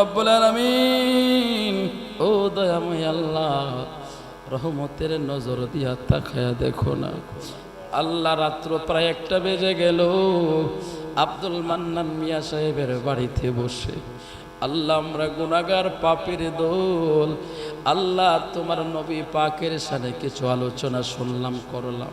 রব্বুল ও দয়াময় আল্লাহ, রহমতের নজর দিয়া তাকায়া দেখো না। আল্লাহ রাত্র প্রায় একটা বেজে গেল। আব্দুল মান্নান মিয়া সাহেবের বাড়িতে বসে আল্লাহ, আমরা গুনাগার পাপের দোল। আল্লাহ, তোমার নবী পাকের সানে কিছু আলোচনা শুনলাম, করলাম।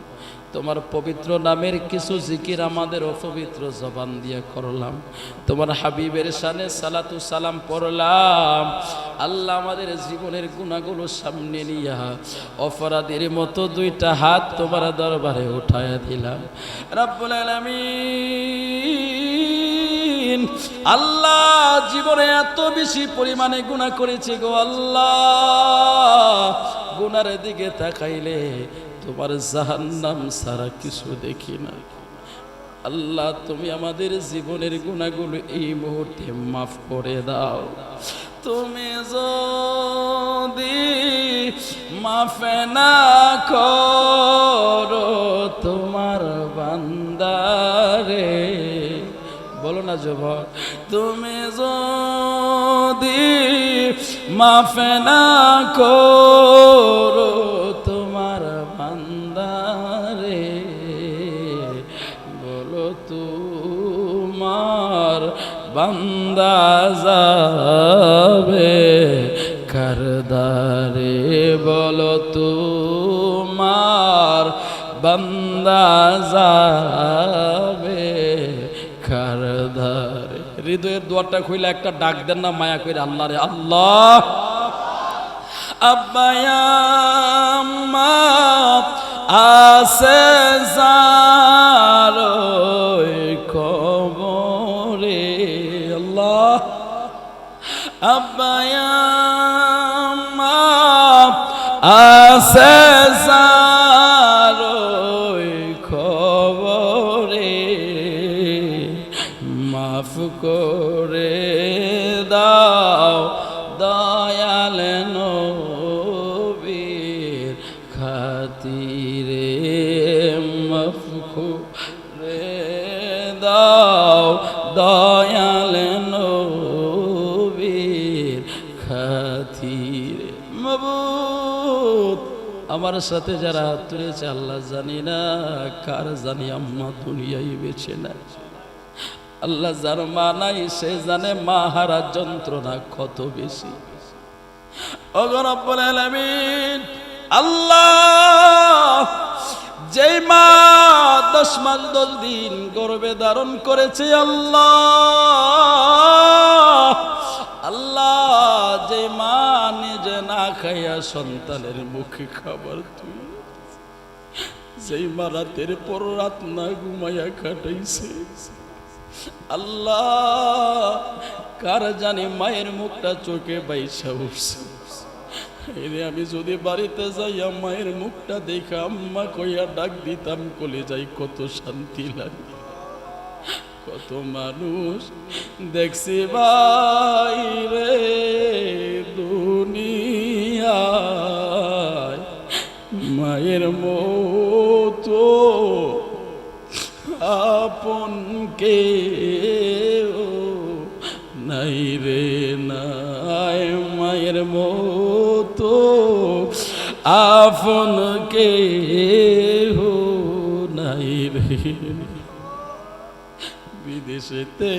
তোমার পবিত্র নামের কিছু জিকির আমাদের অপবিত্র জবান দিয়ে করলাম। তোমার হাবিবের সানে সালাতু সালাম পড়লাম। আল্লাহ, আমাদের জীবনের গুণাগুলো সামনে নিয়া অপরাধের মতো দুইটা হাত তোমার দরবারে উঠায়া দিলাম। রাব্বুল আলামিন। আল্লাহ জীবনে এত বেশি পরিমাণে গুণা করেছে গো আল্লাহ। গুনার দিকে তাকাইলে তোমার জাহান্নাম সারা কিছু দেখি না আল্লাহ, তুমি আমাদের জীবনের গুণাগুলো এই মুহূর্তে মাফ করে দাও। তুমি যদি মাফে না করো তোমার বান্দারে বলো না যুবক, তুমি যদি মাফে না করো তোমার বান্দারে, বলো তোমার বান্দা যাবে কারদারে বলো তোমার বান্দা যাবে। কারদারে হৃদয়ের দুয়ারটা খুইলে একটা ডাক দেন না, মায়া করে আল্লাহ রে আল্লাহ। আব্বায়াম্মা আসে জারোয় কবরে আল্লাহ। আব্বায়াম্মা আসে জারোয় দয়াল খাতিরে মাফ করে দাও দয়াল নবীর খাতিরে মাবুদ আমার সাথে যারা হাত তুলেছে, আল্লাহ জানি না কার জানি আম্মা দুনিয়ায় বেছে না আল্লাহ যার মা নাই, সে জানে মা হারা যন্ত্রণা কত বেশি। আল্লাহ যেই মা দশ মাস দশ দিন গর্বে ধারণ করেছে, আল্লাহ আল্লাহ যে মা নিজে না খাইয়া সন্তানের মুখে খাবার তুই, যেই মা রাতের পর রাত না ঘুমাইয়া কাটাইছে আল্লাহ, কার জানি মায়ের মুখটা চোখে বাইসা উঠছে? আমি যদি বাড়িতে যাই মায়ের মুখটা দেখা আম্মা কইয়া ডাক দিতাম, কলে যাই কত শান্তি লাগে। কত মানুষ দেখছি, ভাই রে দুনিয়ায় মায়ের মতো আপন কে নাই রে নাই মায়ের মতো আপন কে হো নাই রে। বিদেশেতে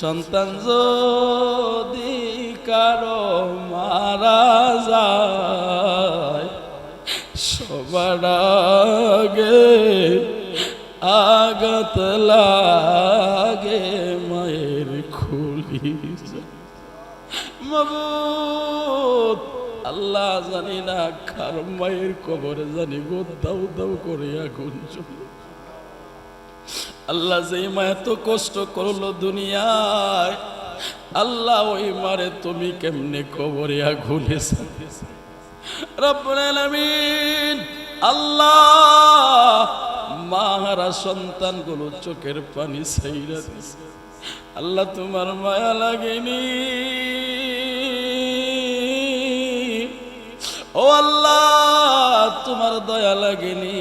সন্তান যদি কারও মারা যায়, সবার আগে আগত লাগে মায়ের খুলি মাবুদ, আল্লাহ জানি না কার মায়ের কবরে জানি গো দাউ দাউ করে আগুন আল্লাহ যেই মা এত কষ্ট করল দুনিয়ায়, আল্লাহ ওই মারে তুমি কেমনে কবরে আগুনে রব্বুল আলামিন, আল্লাহ মাহারা সন্তানগুলো চোখের পানি ছাইরা দিছে। আল্লাহ তোমার মায়া লাগেনি। ও আল্লাহ, তোমার দয়া লাগেনি।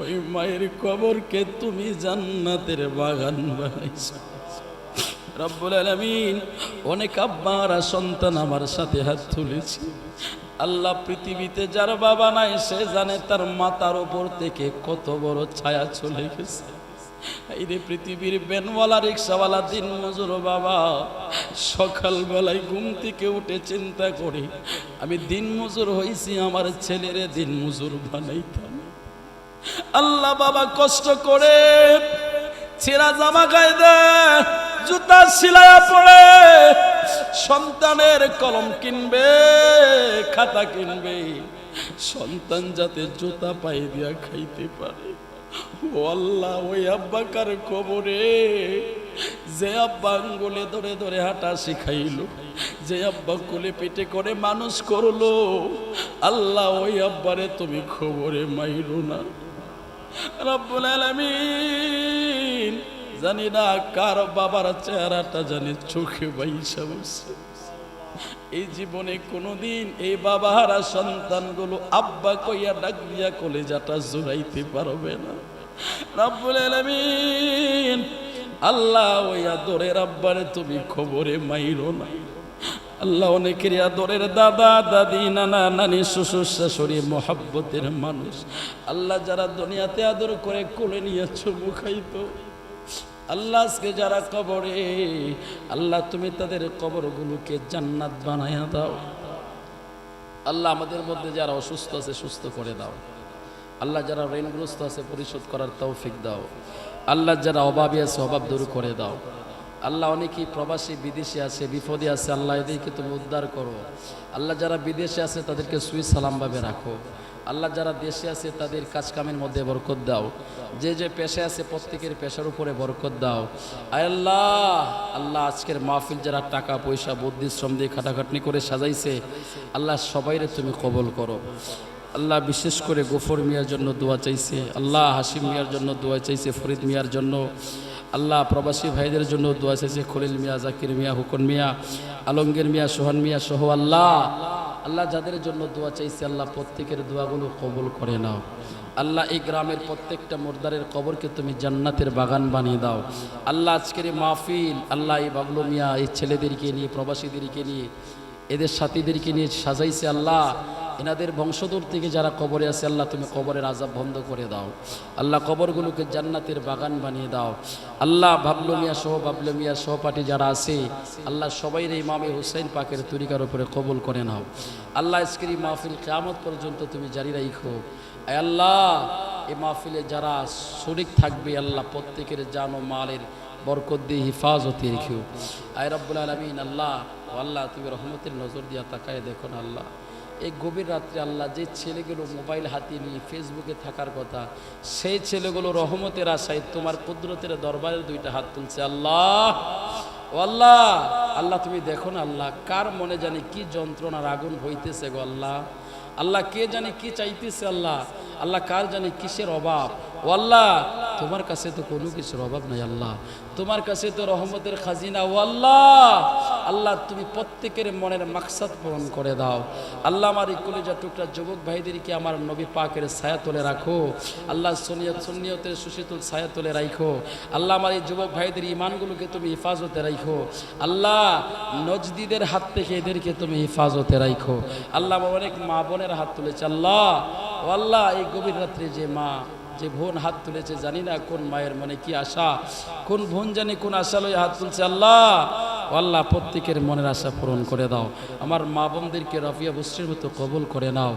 ওই মায়ের কবরকে তুমি জান্নাতের বাগান বানাইছো। রব্বুল আলমিন অনেক আব্বারা সন্তান আমার সাথে হাত তুলেছে। আল্লাহ পৃথিবীতে যার বাবা নাই, সে জানে তার মাতার ওপর থেকে কত বড় ছায়া চলে গেছে। এই রে পৃথিবীর বেনওয়ালা রিক্সাওয়ালা দিন মজুর বাবা, সকালবেলায় ঘুম থেকে উঠে চিন্তা করি, আমি দিন মজুর হয়েছি আমার ছেলেরে দিন মজুর বানাইতাম। আল্লাহ বাবা কষ্ট করে ছেঁড়া জামা গায়ে দেয় জুতা সিলায়া পড়ে সন্তানের কলম কিনবে, খাতা কিনবে। সন্তান যাতে জুতা পাই দিয়া খাইতে পারে। ধরে ধরে হাঁটা আব্বা করে মানুষ করল, আল্লাহ, ওই আব্বারে তুমি খবরে মাইরো না। রব্বুল আলামিন জানি না কার বাবার চেহারাটা জানি চোখে বাইসা বসে। এই জীবনে কোনোদিন এই বাবাহারা সন্তানগুলো আব্বা কইয়া ডাক দিয়া কলেজাটা জোড়াইতে পারবে না। রব্বুল আল্লাহ ওই আদরের আব্বারে তুমি খবরে মাইরো না। আল্লাহ অনেকের আদরের দাদা, দাদি, নানা, নানি, শ্বশুর শাশুড়ি মোহাব্বতের মানুষ। আল্লাহ যারা দুনিয়াতে আদর করে কোলে নিয়ে চুমু খাইতো। আল্লাহ আজকে যারা কবরে, আল্লাহ তুমি তাদের কবরগুলোকে জান্নাত বানাইয়া দাও। আল্লাহ আমাদের মধ্যে যারা অসুস্থ আছে, সুস্থ করে দাও। আল্লাহ যারা ঋণগ্রস্ত আছে, পরিশোধ করার তৌফিক দাও। আল্লাহ যারা অভাবী আছে, অভাব দূর করে দাও। আল্লাহ অনেকেই প্রবাসী, বিদেশে আছে, বিপদে আছে, আল্লাহ এদেরকে তুমি উদ্ধার করো। আল্লাহ যারা বিদেশে আছে, তাদেরকে সুই সালামভাবে রাখো। আল্লাহ যারা দেশে আছে, তাদের কাজকামের মধ্যে বরকত দাও। যে যে পেশে আছে, প্রত্যেকের পেশার উপরে বরকত দাও। আল্লাহ আল্লাহ আজকের মাহফিল যারা টাকা, পয়সা, বুদ্ধি, শ্রম দিয়ে খাটাখাটনি করে সাজাইছে, আল্লাহ সবাইরে তুমি কবল করো। আল্লাহ বিশেষ করে গোফর মিয়ার জন্য দোয়া চাইছে, আল্লাহ হাসিম মিয়ার জন্য দোয়া চাইছে, ফরিদ মিয়ার জন্য, আল্লাহ প্রবাসী ভাইদের জন্য দোয়া চাইছে, খলিল মিয়া, জাকির মিয়া হুকন মিয়া, আলমগীর মিয়া, সোহান মিয়া সহ আল্লাহ। আল্লাহ যাদের জন্য দোয়া চাইছে, আল্লাহ প্রত্যেকের দোয়াগুলো কবল করে নাও। আল্লাহ এই গ্রামের প্রত্যেকটা মোরদারের কবরকে তুমি জান্নাতের বাগান বানিয়ে দাও। আল্লাহ আজকের এই মাহফিল, আল্লাহ এই বাবলু মিয়া, এই ছেলেদেরকে নিয়ে, প্রবাসীদেরকে নিয়ে, এদের সাথীদেরকে নিয়ে সাজাইছে আল্লাহ। এনাদের বংশধর থেকে যারা কবরে আছে, আল্লাহ তুমি কবরের আজাব বন্ধ করে দাও। আল্লাহ কবরগুলোকে জান্নাতের বাগান বানিয়ে দাও। আল্লাহ বাবলু মিয়া সহ বাবলু মিয়া সহপাঠী যারা আছে, আল্লাহ সবাই ইমামে হুসাইন পাকের তরিকার উপরে কবুল করে নাও। আল্লাহ এই মাহফিল কেয়ামত পর্যন্ত তুমি জারি রাখো আল্লাহ, এই মাহফিলে যারা শরিক থাকবে, আল্লাহ প্রত্যেকের জানো মালের বরকত দিয়ে হিফাজতে রেখেও আয় রব্বুল আলমিন, আল্লাহ আল্লাহ, তুমি রহমতের নজর দিয়া তাকায় দেখো না আল্লাহ। এই গভীর রাত্রে আল্লাহ যে ছেলেগুলো মোবাইল হাতে নিয়ে ফেসবুকে থাকার কথা, সেই ছেলেগুলো রহমতের আশায় তোমার কুদরতের দরবারে দুইটা হাত তুলছে। আল্লাহ, ও আল্লাহ আল্লাহ তুমি দেখো না আল্লাহ, কার মনে জানি কি যন্ত্রণার আগুন হইতেছে গো আল্লাহ? আল্লাহ কে জানে কি চাইতেছে আল্লাহ? আল্লাহ কার জানে কিসের অভাব? ও আল্লাহ, তোমার কাছে তো কোনো কিছুর অভাব নাই আল্লাহ। তোমার কাছে তো রহমতের খাজিনা। ও আল্লাহ আল্লাহ তুমি প্রত্যেকের মনের মাকসাদ পূরণ করে দাও। আল্লাহ আমার এই কলেজা টুকরা যুবক ভাইদেরকে আমার নবী পাকের ছায়া তুলে রাখো। আল্লাহ সুনিয়ত সুনিয়তের সুশীতুল ছায়া তুলে রাখো আল্লাহ আমার এই যুবক ভাইদের ইমানগুলোকে তুমি হেফাজতে রাখো আল্লাহ নজদিদের হাত থেকে এদেরকে তুমি হেফাজতে রাখো আল্লাহ অনেক মা বোনের হাত তুলেছে। আল্লাহ, ও আল্লাহ, এই গভীর রাত্রে যে মা, যে বোন হাত তুলেছে, জানি না কোন মায়ের মনে কি আশা, কোন বোন জানি কোন আশা লয়ে হাত তুলছে। আল্লাহ আল্লাহ প্রত্যেকের মনের আশা পূরণ করে দাও। আমার মা বোনদেরকে রফিয়া বস্ত্রের মতো কবল করে নাও।